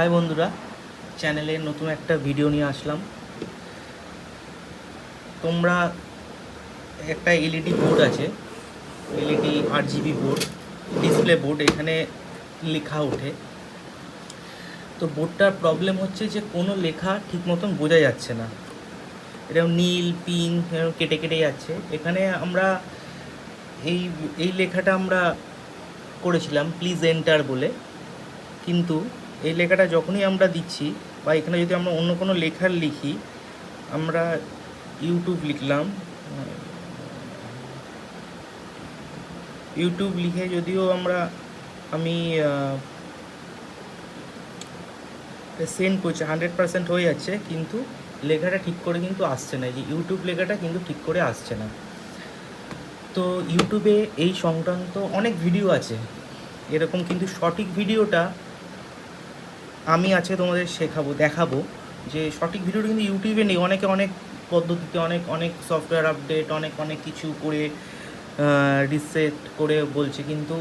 High বন্ধুরা, চ্যানেলে নতুন একটা ভিডিও নিয়ে আসলাম। তোমরা একটা এলইডি বোর্ড আছে এলইডি আট জিবি বোর্ড ডিসপ্লে বোর্ড এখানে লেখা ওঠে। তো বোর্ডটার প্রবলেম হচ্ছে যে কোনো লেখা ঠিক মতন বোঝা যাচ্ছে না। এরকম নীল পিঙ্ক এরকম কেটে কেটে যাচ্ছে। এখানে আমরা এই এই লেখাটা আমরা করেছিলাম প্লিজ এন্টার বলে। কিন্তু এই লেখাটা যখনই আমরা দিচ্ছি বা এখানে যদি আমরা অন্য কোনো লেখার লিখি, আমরা ইউটিউব লিখলাম। ইউটিউব লিখে যদিও আমরা, আমি সেন্ড করছি হান্ড্রেড পার্সেন্ট হয়ে যাচ্ছে, কিন্তু লেখাটা ঠিক করে কিন্তু আসছে না। যে ইউটিউব লেখাটা কিন্তু ঠিক করে আসছে না। তো ইউটিউবে এই সংক্রান্ত অনেক ভিডিও আছে। এরকম কিন্তু সঠিক ভিডিওটা আমি আছে তোমাদের শেখাবো, দেখাবো যে সঠিক ভিডিওটা কিন্তু ইউটিউবে নেই। অনেকে অনেক পদ্ধতিতে, অনেক অনেক সফটওয়্যার আপডেট অনেক অনেক কিছু করে রিসেট করে বলছে, কিন্তু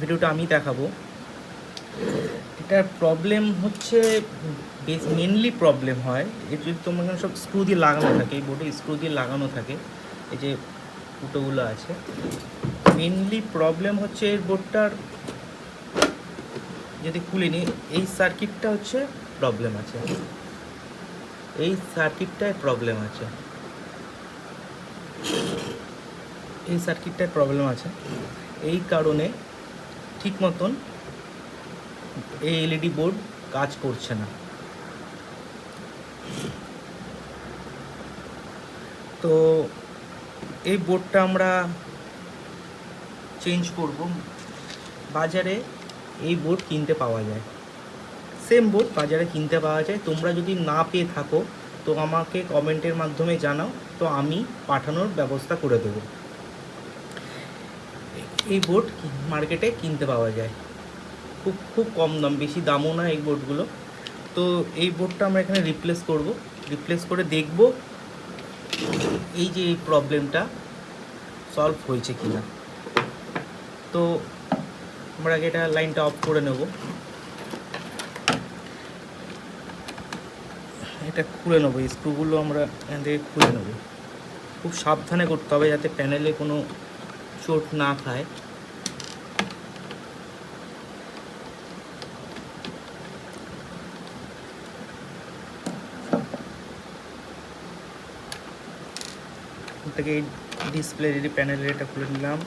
ভিডিওটা আমি দেখাবো। এটার প্রবলেম হচ্ছে বেশ মেনলি প্রবলেম হয়, এর যদি তোমার এখানে সব স্ক্রু দিয়ে লাগানো থাকে, এই বোর্ডে স্ক্রু দিয়ে লাগানো থাকে, এই যে ফুটোগুলো আছে মেনলি প্রবলেম হচ্ছে এর বোর্ডটার যদি খুলিনি এই সার্কিটটা হচ্ছে প্রবলেম আছে। এই সার্কিটটায় প্রবলেম আছে। এই সার্কিটটায় প্রবলেম আছে। এই কারণে ঠিক মতন এই এলইডি বোর্ড কাজ করছে না। তো এই বোর্ডটা আমরা চেঞ্জ করব। বাজারে এই বোর্ড কিনতে পাওয়া যায়। সেম বোর্ড বাজারে কিনতে পাওয়া যায়। তোমরা যদি না পেয়ে থাকো, তো আমাকে কমেন্টের মাধ্যমে জানাও, তো আমি পাঠানোর ব্যবস্থা করে দেবো। এই বোর্ড মার্কেটে কিনতে পাওয়া যায়। খুব খুব কম দাম, বেশি দামও না এই বোর্ডগুলো তো এই বোর্ডটা আমরা এখানে রিপ্লেস করব। রিপ্লেস করে দেখব এই যে এই প্রবলেমটা সলভ হয়েছে কিনা। তো আমরা আগে এটা লাইনটা অফ করে নেব। এটা খুলে নেব স্ক্রুগুলো আমরা এখান থেকে খুলে নেব। খুব সাবধানে করতে হবে যাতে প্যানেলে কোনো চোট না খায়। থেকে এই ডিসপ্লে প্যানেলের এটা খুলে নিলাম।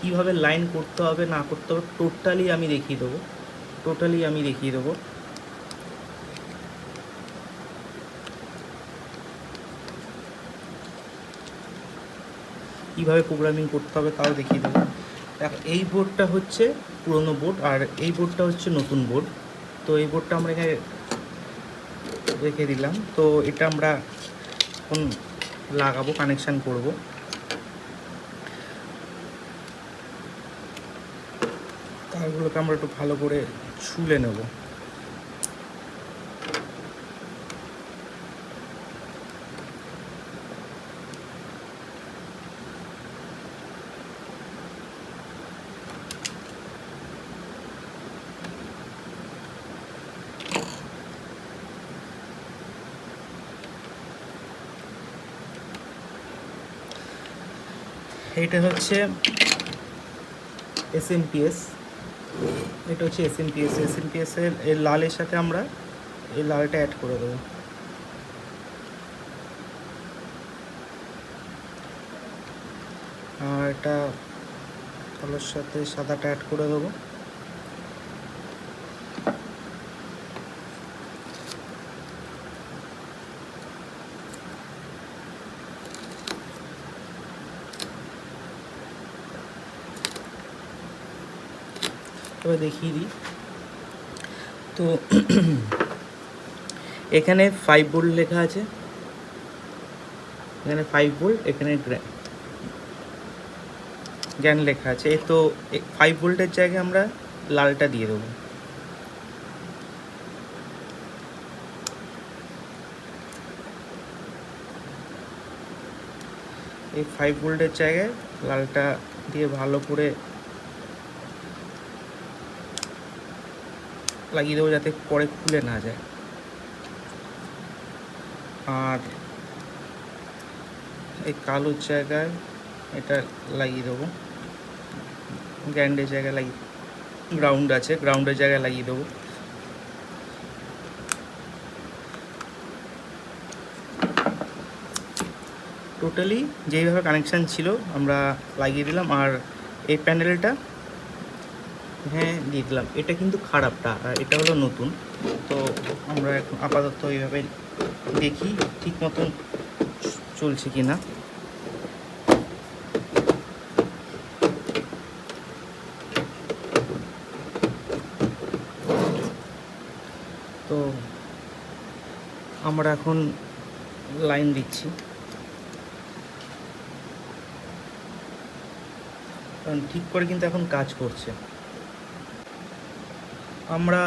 কীভাবে লাইন করতে হবে, না করতে হবে টোটালি আমি দেখিয়ে দেবো। টোটালি আমি দেখিয়ে দেবো। কীভাবে প্রোগ্রামিং করতে হবে তাও দেখিয়ে দেবো। এই বোর্ডটা হচ্ছে পুরনো বোর্ড আর এই বোর্ডটা হচ্ছে নতুন বোর্ড তো এই বোর্ডটা আমরা এখানে রেখে দিলাম। তো এটা আমরা এখন লাগাবো কানেকশান করব। তারগুলোকে আমরা একটু ভালো করে ছুলে নেব। এটা হচ্ছে এসএমপিএস এটা হচ্ছে এস এসএমপিএস এস এর এর লালের সাথে আমরা এই লালটা অ্যাড করে দেবো। আর এটা কালোর সাথে সাদাটা অ্যাড করে দেবো। তবে দেখিয়ে দিই। তো এখানে ফাইভ বোল্ট লেখা আছে। এখানে ফাইভ বোল্ট এখানে জ্ঞান লেখা আছে। তো ফাইভ ভোল্টের জায়গায় আমরা লালটা দিয়ে দেবো। এই ফাইভ ভোল্টের জায়গায় লালটা দিয়ে ভালো করে লাগিয়ে দেবো যাতে পরে খুলে না যায়। আর এই কালোর জায়গায় এটা লাগিয়ে দেবো। গ্র্যান্ডের জায়গায় লাগিয়ে, গ্রাউন্ড আছে, গ্রাউন্ডের জায়গায় লাগিয়ে দেবো। টোটালি যেইভাবে কানেকশান ছিল আমরা লাগিয়ে দিলাম, আর এই প্যানেলটা হ্যাঁ দিয়ে দিলাম এটা কিন্তু খারাপটা, আর এটা হলো নতুন। তো আমরা এখন আপাতত এইভাবে দেখি ঠিক মতন চলছে কি না তো আমরা এখন লাইন দিচ্ছি। কারণ ঠিক করে কিন্তু এখন কাজ করছে। আমরা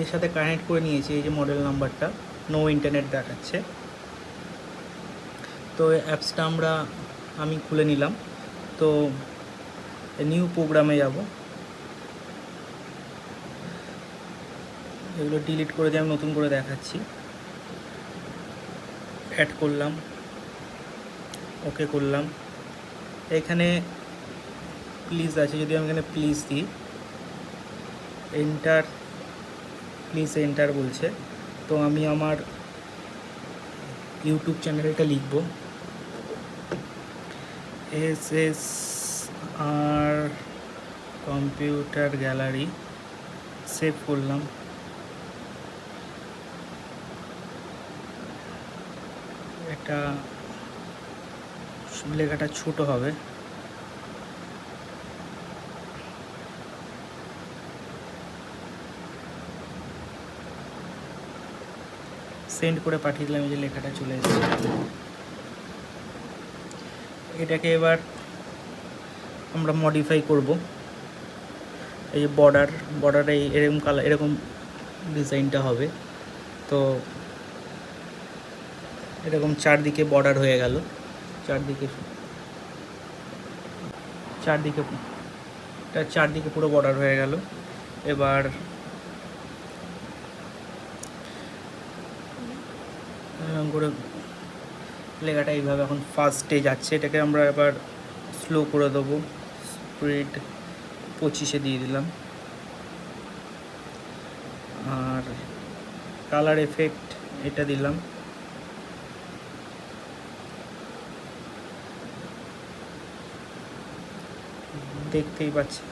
এর সাথে কানেক্ট করে নিয়েছি, এই যে মডেল নাম্বারটা নো ইন্টারনেট দেখাচ্ছে। তো অ্যাপসটা আমরা, আমি খুলে নিলাম। তো নিউ প্রোগ্রামে যাব। এগুলো ডিলিট করে দিয়ে আমি নতুন করে দেখাচ্ছি। অ্যাড করলাম। ওকে করলাম। এখানে প্লিজ আছে, যদি আমি এখানে প্লিজ দিই এন্টার প্লিজ এন্টার বলছে। তো আমি আমার ইউটিউব চ্যানেলটা লিখব। S S R computer gallery save করলাম। এটা লেখাটা ছোট হবে। সেন্ড করে পাঠিয়ে দিলাম, এই যে লেখাটা চলে এসেছে। এটাকে এবার আমরা মডিফাই করব। এই যে বর্ডার বর্ডারে এরকম কালার এরকম ডিজাইনটা হবে। তো এরকম চারদিকে বর্ডার হয়ে গেল। চারদিকে চারদিকে, এটা চারদিকে পুরো বর্ডার হয়ে গেল। এবার এরকম করে লেখাটা এইভাবে এখন ফার্স্টে যাচ্ছে এটাকে আমরা এবার স্লো করে দেবো। স্পিড পঁচিশে দিয়ে দিলাম। আর কালার এফেক্ট এটা দিলাম। দেখতেই পাচ্ছি।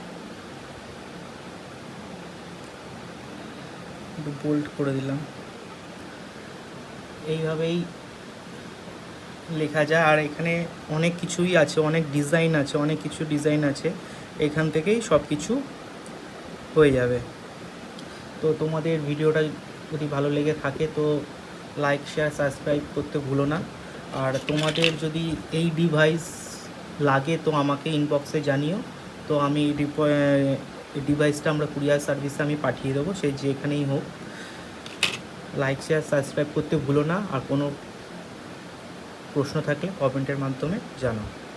একটু বোল্ড করে দিলাম। এইভাবেই লেখা যায়। আর এখানে অনেক কিছুই আছে, অনেক ডিজাইন আছে, অনেক কিছু ডিজাইন আছে। এখান থেকেই সব কিছু হয়ে যাবে। তো তোমাদের ভিডিওটা যদি ভালো লেগে থাকে তো লাইক শেয়ার সাবস্ক্রাইব করতে ভুলো না। আর তোমাদের যদি এই ডিভাইস লাগে তো আমাকে ইনবক্সে জানিও। তো আমি ডিভাইসটা আমরা কুরিয়ার সার্ভিসে আমি পাঠিয়ে দেবো সেই যেখানেই হোক। লাইক শেয়ার সাবস্ক্রাইব করতে ভুলো না। আর কোনো প্রশ্ন থাকলে কমেন্টের মাধ্যমে জানাও।